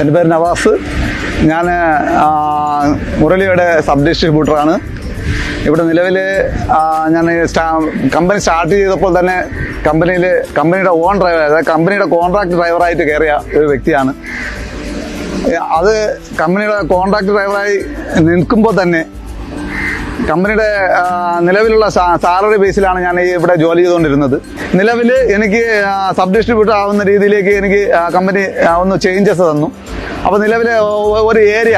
എന്റെ പേര് നവാസ്. ഞാൻ മുരളിയുടെ സബ് ഡിസ്ട്രിബ്യൂട്ടറാണ്. ഇവിടെ നിലവിൽ ഞാൻ കമ്പനി സ്റ്റാർട്ട് ചെയ്തപ്പോൾ തന്നെ കമ്പനിയിൽ കമ്പനിയുടെ ഓൺ ഡ്രൈവർ അതായത് കമ്പനിയുടെ കോൺട്രാക്ട് ഡ്രൈവറായിട്ട് കയറിയ ഒരു വ്യക്തിയാണ്. അത് കമ്പനിയുടെ കോൺട്രാക്ട് ഡ്രൈവറായി നിൽക്കുമ്പോൾ തന്നെ കമ്പനിയുടെ നിലവിലുള്ള സാലറി ബേസിലാണ് ഞാൻ ഇവിടെ ജോലി ചെയ്തുകൊണ്ടിരുന്നത്. നിലവിൽ എനിക്ക് സബ് ഡിസ്ട്രിബ്യൂട്ടർ ആവുന്ന രീതിയിലേക്ക് എനിക്ക് കമ്പനി ഒന്ന് ചേഞ്ചസ് തന്നു. അപ്പോൾ നിലവിൽ ഒരു ഏരിയ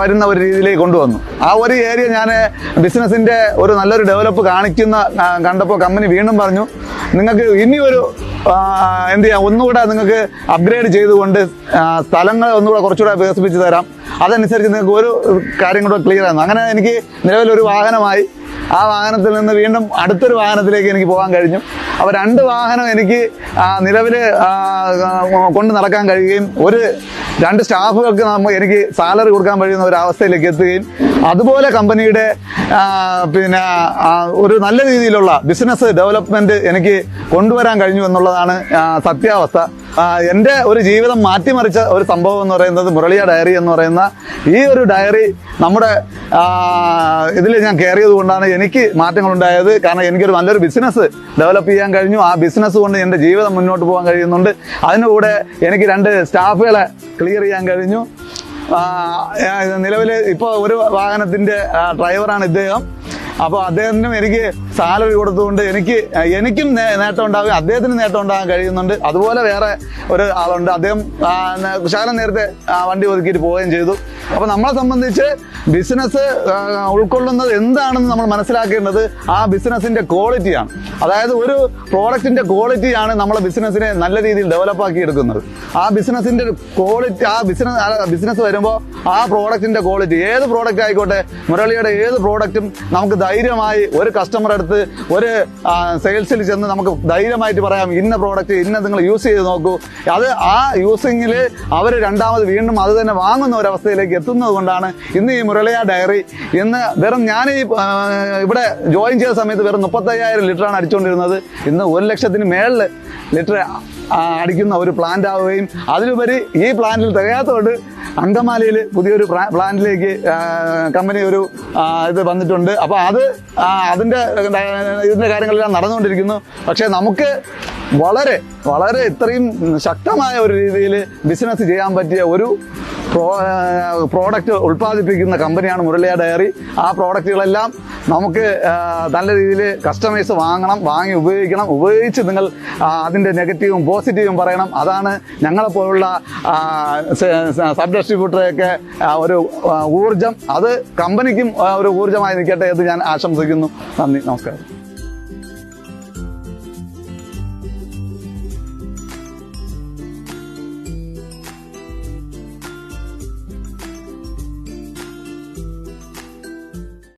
വരുന്ന ഒരു രീതിയിലേക്ക് കൊണ്ടുവന്നു. ആ ഒരു ഏരിയ ഞാൻ ബിസിനസിന്റെ ഒരു നല്ലൊരു ഡെവലപ്പ് കാണിക്കുന്ന കണ്ടപ്പോൾ കമ്പനി വീണ്ടും പറഞ്ഞു നിങ്ങൾക്ക് ഇനി ഒരു ആ, എന്ത് ചെയ്യാം? ഒന്നുകൂടെ നിങ്ങൾക്ക് അപ്ഗ്രേഡ് ചെയ്തുകൊണ്ട് സ്ഥലങ്ങൾ ഒന്നുകൂടെ കുറച്ചുകൂടെ വികസിപ്പിച്ച് തരാം. അതനുസരിച്ച് നിങ്ങൾക്ക് ഒരു കാര്യം കൂടെ ക്ലിയർ ആയിരുന്നു അങ്ങനെ എനിക്ക് നിലവിലൊരു വാഹനമായി ആ വാഹനത്തിൽ നിന്ന് വീണ്ടും അടുത്തൊരു വാഹനത്തിലേക്ക് എനിക്ക് പോകാൻ കഴിഞ്ഞു. അപ്പോൾ രണ്ട് വാഹനം എനിക്ക് നിലവിൽ കൊണ്ട് നടക്കാൻ കഴിയുകയും ഒരു രണ്ട് സ്റ്റാഫുകൾക്ക് നമ്മൾ എനിക്ക് സാലറി കൊടുക്കാൻ കഴിയുന്ന ഒരു അവസ്ഥയിലേക്ക് എത്തുകയും അതുപോലെ കമ്പനിയുടെ പിന്നെ ഒരു നല്ല രീതിയിലുള്ള ബിസിനസ് ഡെവലപ്മെന്റ് എനിക്ക് കൊണ്ടുവരാൻ കഴിഞ്ഞു എന്നുള്ളതാണ് സത്യാവസ്ഥ. എന്റെ ഒരു ജീവിതം മാറ്റിമറിച്ച ഒരു സംഭവം എന്ന് പറയുന്നത് മുരളിയ ഡയറി എന്ന് പറയുന്ന ഈ ഒരു ഡയറി നമ്മുടെ ഇതിൽ ഞാൻ കയറിയത് കൊണ്ടാണ് എനിക്ക് മാറ്റങ്ങൾ ഉണ്ടായത് കാരണം എനിക്കൊരു നല്ലൊരു ബിസിനസ് ഡെവലപ്പ് ചെയ്യാൻ കഴിഞ്ഞു. ആ ബിസിനസ് കൊണ്ട് എന്റെ ജീവിതം മുന്നോട്ട് പോകാൻ കഴിയുന്നുണ്ട്. അതിനുകൂടെ എനിക്ക് രണ്ട് സ്റ്റാഫുകളെ ക്ലിയർ ചെയ്യാൻ കഴിഞ്ഞു. നിലവിൽ ഇപ്പോൾ ഒരു വാഹനത്തിന്റെ ഡ്രൈവറാണ് ഇദ്ദേഹം. അപ്പോൾ അദ്ദേഹത്തിനും എനിക്ക് സാലറി കൊടുത്തുകൊണ്ട് എനിക്ക് എനിക്കും നേട്ടം ഉണ്ടാകും അദ്ദേഹത്തിന് നേട്ടം ഉണ്ടാകാൻ കഴിയുന്നുണ്ട്. അതുപോലെ വേറെ ഒരു ആളുണ്ട്. അദ്ദേഹം ശകലം നേരത്തെ വണ്ടി ഒതുക്കിയിട്ട് പോവുകയും ചെയ്തു. അപ്പോൾ നമ്മളെ സംബന്ധിച്ച് ബിസിനസ് ഉൾക്കൊള്ളുന്നത് എന്താണെന്ന് നമ്മൾ മനസ്സിലാക്കേണ്ടത് ആ ബിസിനസിന്റെ ക്വാളിറ്റിയാണ് അതായത് ഒരു പ്രോഡക്റ്റിന്റെ ക്വാളിറ്റിയാണ് നമ്മളെ ബിസിനസ്സിനെ നല്ല രീതിയിൽ ഡെവലപ്പാക്കി എടുക്കുന്നത് ആ ബിസിനസിന്റെ ക്വാളിറ്റി ആ ബിസിനസ് ബിസിനസ് വരുമ്പോൾ ആ പ്രോഡക്റ്റിന്റെ ക്വാളിറ്റി ഏത് പ്രോഡക്റ്റ് ആയിക്കോട്ടെ മുരളിയുടെ ഏത് പ്രോഡക്റ്റും നമുക്ക് ധൈര്യമായി ഒരു കസ്റ്റമർ അടുത്ത് ഒരു സെയിൽസിൽ ചെന്ന് നമുക്ക് ധൈര്യമായിട്ട് പറയാം ഇന്ന പ്രോഡക്റ്റ് ഇന്ന നിങ്ങൾ യൂസ് ചെയ്ത് നോക്കൂ. അത് ആ യൂസിങ്ങിൽ അവർ രണ്ടാമത് വീണ്ടും അത് തന്നെ വാങ്ങുന്ന ഒരവസ്ഥയിലേക്ക് എത്തുന്നത് കൊണ്ടാണ് ഇന്ന് ഈ മുരളിയ ഡയറി ഇന്ന് വെറും ഞാൻ ഈ ഇവിടെ ജോയിൻ ചെയ്ത സമയത്ത് വെറും മുപ്പത്തയ്യായിരം ലിറ്ററാണ് അടിച്ചുകൊണ്ടിരുന്നത് ഇന്ന് ഒരു ലക്ഷത്തിന് മേളിൽ ലിറ്റർ അടിക്കുന്ന ഒരു പ്ലാന്റ് ആവുകയും അതിലുപരി ഈ പ്ലാന്റിൽ തികയാത്തതുകൊണ്ട് അങ്കമാലിയിൽ പുതിയൊരു പ്ലാ- പ്ലാന്റിലേക്ക് കമ്പനി ഒരു ഇത് വന്നിട്ടുണ്ട്. അപ്പോൾ അത് അതിന്റെ ഇതിന്റെ കാര്യങ്ങളെല്ലാം നടന്നുകൊണ്ടിരിക്കുന്നു. പക്ഷേ നമുക്ക് വളരെ വളരെ ഇത്രയും ശക്തമായ ഒരു രീതിയിൽ ബിസിനസ് ചെയ്യാൻ പറ്റിയ ഒരു പ്രോഡക്റ്റ് ഉൽപ്പാദിപ്പിക്കുന്ന കമ്പനിയാണ് മുരളിയ ഡയറി ആ പ്രോഡക്റ്റുകളെല്ലാം നമുക്ക് നല്ല രീതിയിൽ കസ്റ്റമേഴ്സ് വാങ്ങണം വാങ്ങി ഉപയോഗിക്കണം. ഉപയോഗിച്ച് നിങ്ങൾ അതിന്റെ നെഗറ്റീവും പോസിറ്റീവും പറയണം. അതാണ് ഞങ്ങളെപ്പോലുള്ള സബ് ഡിസ്ട്രിബ്യൂട്ടറെയൊക്കെ ഒരു ഊർജം അത് കമ്പനിക്കും ഒരു ഊർജമായി നിൽക്കട്ടെ എന്ന് ഞാൻ ആശംസിക്കുന്നു. നന്ദി. നമസ്കാരം.